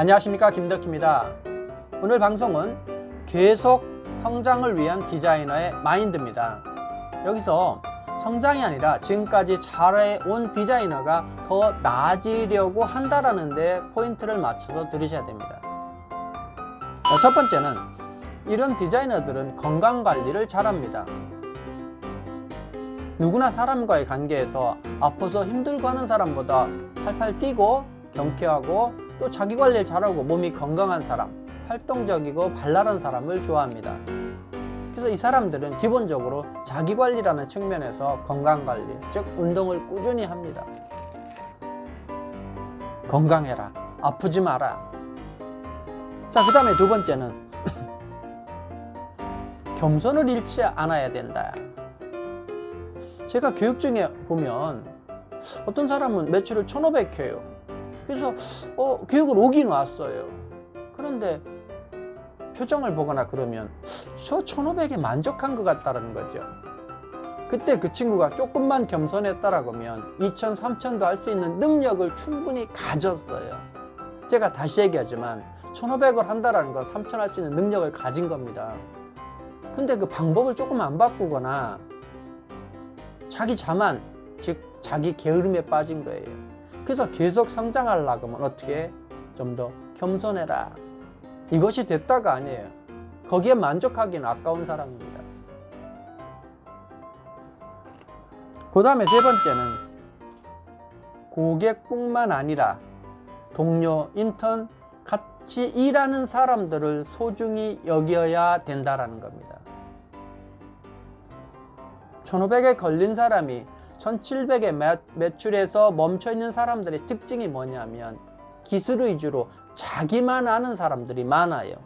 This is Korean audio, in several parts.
안녕하십니까 김덕희입니다. 오늘 방송은 계속 성장을 위한 디자이너의 마인드입니다. 여기서 성장이 아니라 지금까지 잘해온 디자이너가 더 나아지려고 한다라는 데 포인트를 맞춰서 들으셔야 됩니다. 자, 첫 번째는 이런 디자이너들은 건강 관리를 잘합니다. 누구나 사람과의 관계에서 아파서 힘들고 하는 사람보다 팔팔 뛰고 경쾌하고 또 자기 관리를 잘하고 몸이 건강한 사람, 활동적이고 발랄한 사람을 좋아합니다. 그래서 이 사람들은 기본적으로 자기 관리라는 측면에서 건강 관리, 즉 운동을 꾸준히 합니다. 건강해라. 아프지 마라. 자, 그 다음에 두 번째는 겸손을 잃지 않아야 된다. 제가 교육 중에 보면 어떤 사람은 매출을 1,500 해요. 그래서 어, 교육을 오긴 왔어요. 그런데 표정을 보거나 그러면 저 1,500에 만족한 것 같다는 거죠. 그때 그 친구가 조금만 겸손했다라고 하면 2,000, 3,000도 할 수 있는 능력을 충분히 가졌어요. 제가 다시 얘기하지만 1,500을 한다라는 건 3,000 할 수 있는 능력을 가진 겁니다. 근데 그 방법을 조금 안 바꾸거나 자기 자만, 즉 자기 게으름에 빠진 거예요. 그래서 계속 성장하려고 하면 어떻게 좀 더 겸손해라. 이것이 됐다가 아니에요. 거기에 만족하기는 아까운 사람입니다. 그 다음에 세 번째는 고객뿐만 아니라 동료, 인턴, 같이 일하는 사람들을 소중히 여겨야 된다라는 겁니다. 1500에 걸린 사람이 1700에 매, 매출에서 멈춰 있는 사람들의 특징이 뭐냐면 기술 위주로 자기만 아는 사람들이 많아요.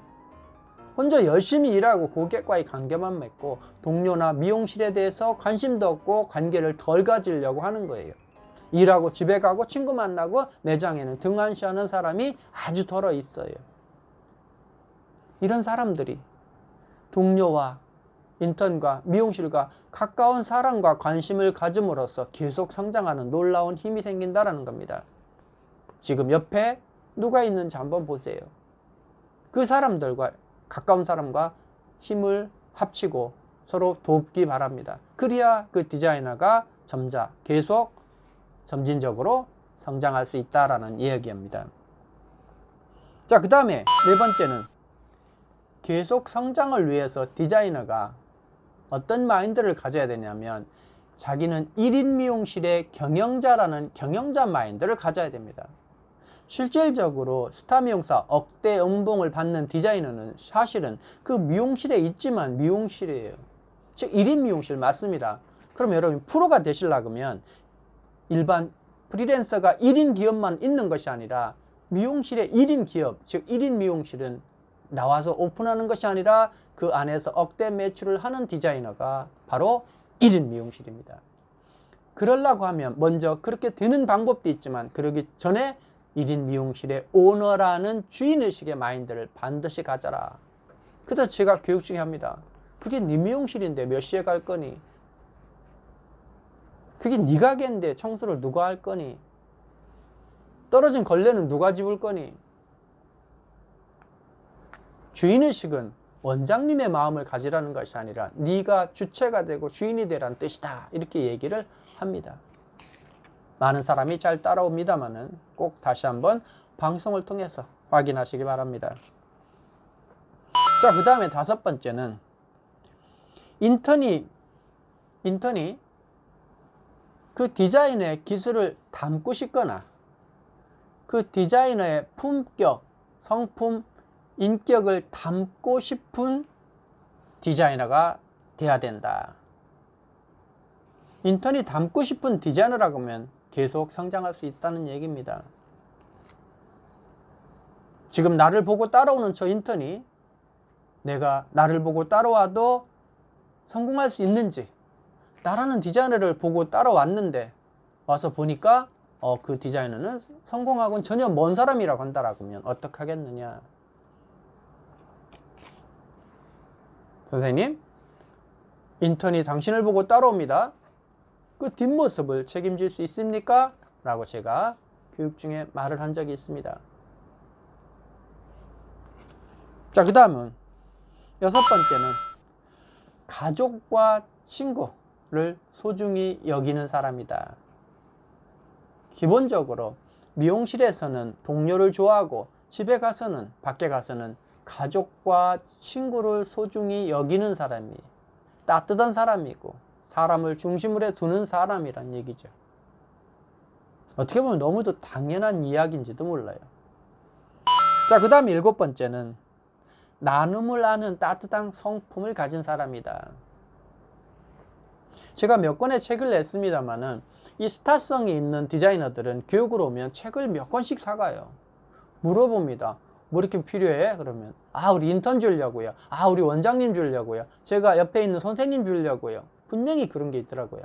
혼자 열심히 일하고 고객과의 관계만 맺고 동료나 미용실에 대해서 관심도 없고 관계를 덜 가지려고 하는 거예요. 일하고 집에 가고 친구 만나고 매장에는 등한시하는 사람이 아주 덜어 있어요. 이런 사람들이 동료와 인턴과 미용실과 가까운 사람과 관심을 가짐으로써 계속 성장하는 놀라운 힘이 생긴다라는 겁니다. 지금 옆에 누가 있는지 한번 보세요. 그 사람들과 가까운 사람과 힘을 합치고 서로 돕기 바랍니다. 그래야 그 디자이너가 점자 계속 점진적으로 성장할 수 있다라는 이야기입니다. 자, 그 다음에 네 번째는 계속 성장을 위해서 디자이너가 어떤 마인드를 가져야 되냐면 자기는 1인 미용실의 경영자라는 경영자 마인드를 가져야 됩니다. 실질적으로 스타 미용사 억대 연봉을 받는 디자이너는 사실은 그 미용실에 있지만 미용실이에요. 즉 1인 미용실 맞습니다. 그럼 여러분 프로가 되시려면 일반 프리랜서가 1인 기업만 있는 것이 아니라 미용실의 1인 기업, 즉 1인 미용실은 나와서 오픈하는 것이 아니라 그 안에서 억대 매출을 하는 디자이너가 바로 1인 미용실입니다. 그러려고 하면 먼저 그렇게 되는 방법도 있지만 그러기 전에 1인 미용실의 오너라는 주인의식의 마인드를 반드시 가져라. 그래서 제가 교육 중에 합니다. 그게 네 미용실인데 몇 시에 갈 거니? 그게 네 가게인데 청소를 누가 할 거니? 떨어진 걸레는 누가 집을 거니? 주인의식은 원장님의 마음을 가지라는 것이 아니라 네가 주체가 되고 주인이 되라는 뜻이다. 이렇게 얘기를 합니다. 많은 사람이 잘 따라옵니다만은 꼭 다시 한번 방송을 통해서 확인하시기 바랍니다. 자, 그 다음에 다섯 번째는 인턴이 인턴이 그 디자이너의 기술을 담고 싶거나 그 디자이너의 품격, 성품, 인격을 담고 싶은 디자이너가 돼야 된다. 인턴이 담고 싶은 디자이너라고 하면 계속 성장할 수 있다는 얘기입니다. 지금 나를 보고 따라오는 저 인턴이 내가 나를 보고 따라와도 성공할 수 있는지 나라는 디자이너를 보고 따라왔는데 와서 보니까 어, 그 디자이너는 성공하고는 전혀 먼 사람이라고 한다라고 하면 어떡하겠느냐. 선생님, 인턴이 당신을 보고 따라옵니다. 그 뒷모습을 책임질 수 있습니까? 라고 제가 교육 중에 말을 한 적이 있습니다. 자, 그 다음은 여섯 번째는 가족과 친구를 소중히 여기는 사람이다. 기본적으로 미용실에서는 동료를 좋아하고 집에 가서는 밖에 가서는 가족과 친구를 소중히 여기는 사람이 따뜻한 사람이고 사람을 중심으로 두는 사람이란 얘기죠. 어떻게 보면 너무도 당연한 이야기인지도 몰라요. 자, 그 다음 일곱 번째는 나눔을 아는 따뜻한 성품을 가진 사람이다. 제가 몇 권의 책을 냈습니다만은 이 스타성이 있는 디자이너들은 교육으로 오면 책을 몇 권씩 사가요. 물어봅니다. 뭐 이렇게 필요해? 그러면 아 우리 인턴 주려고요. 아 우리 원장님 주려고요. 제가 옆에 있는 선생님 주려고요. 분명히 그런 게 있더라고요.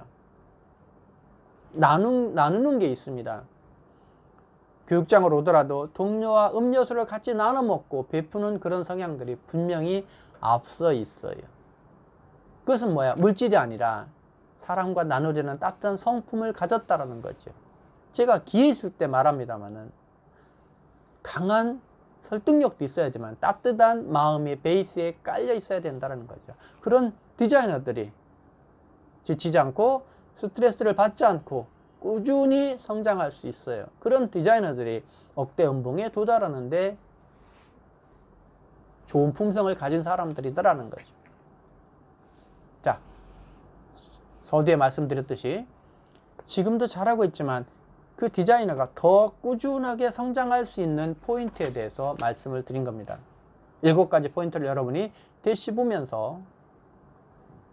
나누, 나누는 게 있습니다. 교육장으로 오더라도 동료와 음료수를 같이 나눠 먹고 베푸는 그런 성향들이 분명히 앞서 있어요. 그것은 뭐야? 물질이 아니라 사람과 나누려는 따뜻한 성품을 가졌다라는 거죠. 제가 기회 있을 때 말합니다만은 강한 설득력도 있어야지만 따뜻한 마음이 베이스에 깔려 있어야 된다는 거죠. 그런 디자이너들이 지치지 않고 스트레스를 받지 않고 꾸준히 성장할 수 있어요. 그런 디자이너들이 억대 연봉에 도달하는데 좋은 품성을 가진 사람들이더라는 거죠. 자, 서두에 말씀드렸듯이 지금도 잘하고 있지만 그 디자이너가 더 꾸준하게 성장할 수 있는 포인트에 대해서 말씀을 드린 겁니다. 일곱 가지 포인트를 여러분이 되씹으면서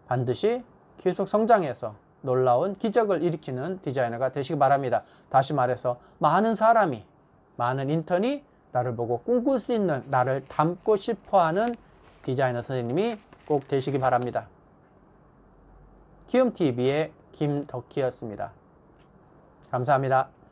반드시 계속 성장해서 놀라운 기적을 일으키는 디자이너가 되시기 바랍니다. 다시 말해서 많은 사람이, 많은 인턴이 나를 보고 꿈꿀 수 있는, 나를 닮고 싶어 하는 디자이너 선생님이 꼭 되시기 바랍니다. 키움TV의 김덕희였습니다. 감사합니다.